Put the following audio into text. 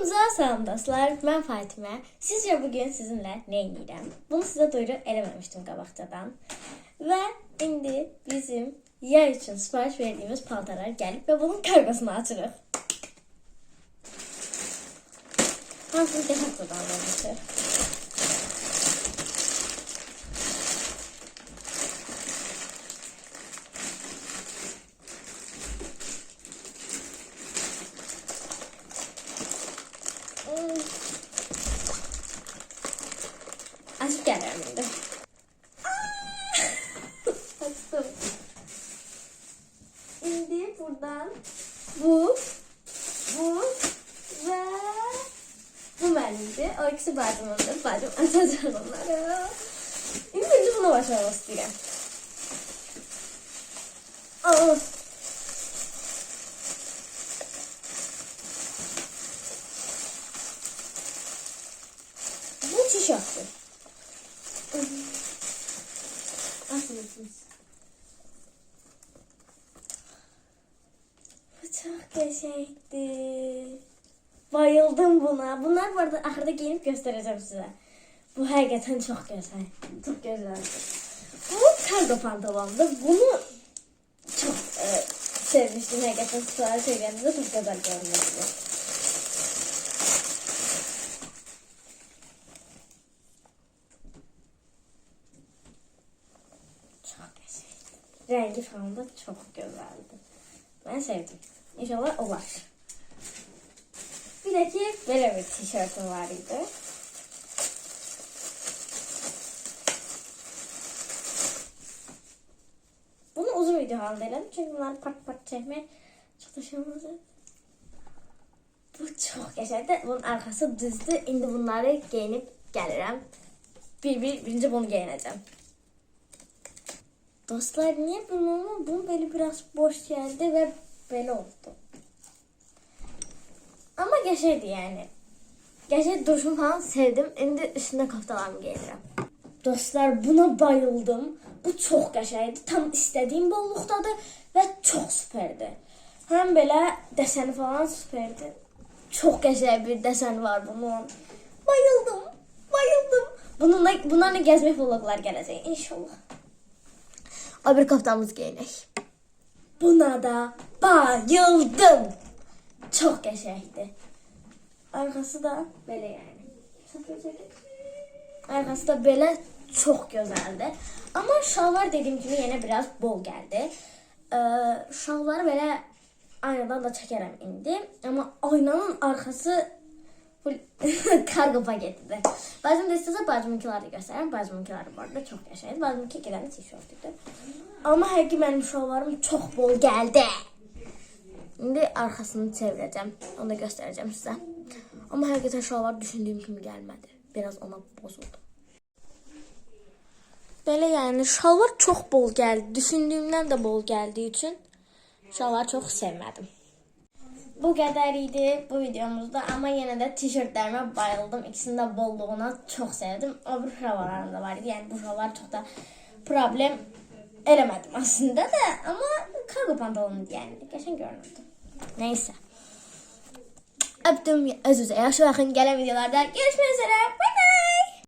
Hamınıza salam dostlar. Ben Fatime. Sizce bugün sizinle ne yiyeceğim? Bunu size duyuru eləməmişdim qabaqcadan. Ve indi bizim yay için sipariş verdiğimiz paltarlar gelip ve bunun kargosunu açırıq. Hansını almışıq. Hmm. Şimdi. Açtım. Şimdi buradan bu, bu ve bu benimdi. O ikisi bacımındır. Bacım açacak onları. İlk önce buna başlamak istiyorum. Aa. Bu tişörtü. Aslınız. Bu çok teşekkür. Bayıldım buna. Bunlar bu arada giyinip göstereceğim size. Bu hakikaten çok güzel. Çok güzel. Bu kargo pantolondu. Bunu çok e, sevmiştim. Hakikaten sipariş edildiğinde çok güzel görünüyordu. Çok güzel. Rengi falan da çok güzeldi. Ben sevdim. İnşallah o var. Bir de ki böyle bir tişörtüm var idi. Bunu uzun video halde elədim. Çünkü bunları part part çekmeye çalışamadım. Bu çok güzeldi. Bunun arkası düzdü. Şimdi bunları giyinip gəlirəm. Bir bir birinci bunu giyineceğim. Dostlar niye bunu bu böyle biraz boş geldi ve böyle oldu. Ama geçerdi yani. Gerçek duruşumu falan sevdim. Şimdi üstüne kaftalarımı giyeceğim. Dostlar buna bayıldım. Bu çok qəşəngdir. Tam istediğim bolluqdadır ve çok süperdi. Hem böyle deseni falan süperdi. Çok qəşəng bir desen var bunun. Bayıldım. Bayıldım. Bununla, bunlarla gezmek vloglar gelecek inşallah. O bir kaftamız giyinek. Buna da bayıldım. Çok qəşəngdir. Arkası da böyle yani. Arkası da böyle çok güzeldi. Ama şalvar dediğim gibi yine biraz bol geldi. Ee, şalvarı böyle aynadan da çekerəm indi. Ama aynanın arkası kargo paketidir. Bacım da istese bacımınkileri de göstereyim. Bacımınkileri bu arada çok yaşaydı. Bacımınki gelen tişörtüydü. Ama her ki benim şalvarım çok bol geldi. Şimdi arkasını çevireceğim. Onu da göstereceğim size. Ama herkese şalvar düşündüğüm gibi gelmedi. Biraz ona bozuldu. Böyle yani şalvar çok bol geldi. Düşündüğümden de bol geldiği için şalvar çok sevmedim. Bu kadar idi bu videomuzda ama yine de tişörtlerime bayıldım. İkisinin de bolluğuna çok sevdim. Öbür şalvarlarım da vardı. Yani bu şalvar çok da problem elemedim aslında da ama kargo pantolonu yani. Geçen görünürdü. Neyse. Öptüm. Özür dilerim. Şu yakın gelen videolarda görüşmek üzere. Bye.